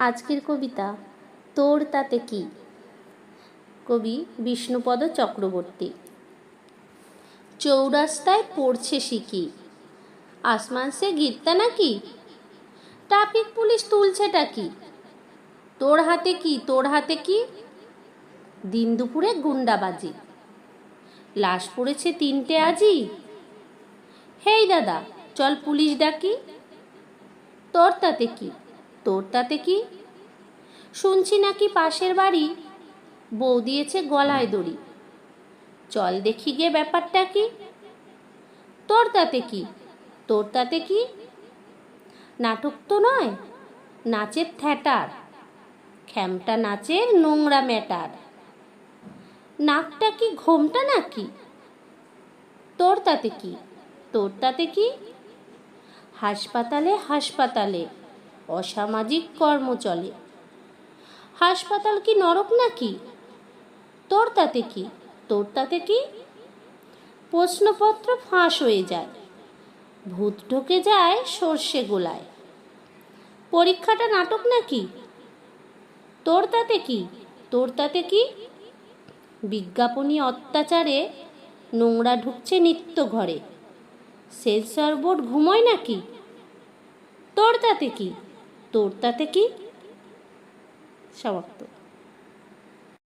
আজকের কবিতা, তোর তাতে কি? কবি বিষ্ণুপদ চক্রবর্তী। চৌরাস্তায় পড়ছে শিকি আসমান সে গিরতা নাকি? ট্রাফিক পুলিশ তুলছেটা কি? তোর হাতে কি, তোর হাতে কি? দিন দুপুরে গুন্ডাবাজি। লাশ পড়েছে তিনটে আজি হেই দাদা, চল পুলিশ ডাকি। তোর তাতে কি? তোর তাতে কি? শুনছি নাকি পাশের বাড়ি? বউ দিয়েছে গলায় দড়ি। চল দেখি গে ব্যাপারটা কি? তোর তাতে কি? তোর তাতে কি? নাটক তো নয়, নাচের থ্যাটার। খ্যামটা নাচের নোংরা ম্যাটার। নাকটা কি ঘোমটা নাকি? তোর তাতে কি? তোর তাতে কি? হাসপাতালে হাসপাতালে। অসামাজিক কর্ম চলে। হাসপাতাল কি নরক নাকি? তোর তাতে কি? তোর তাতে কি? প্রশ্নপত্র ফাঁস হয়ে যায়। ভূত ঢোকে যায় সর্ষে গোলায়। পরীক্ষাটা নাটক নাকি? তোর তাতে কি? তোর তাতে কি? বিজ্ঞাপনী অত্যাচারে নোংরা ঢুকছে নিত্য ঘরে। সেন্সর বোর্ড ঘুমোয় নাকি? তোর তাতে কি? তোর তাতে কি? সমাপ্ত।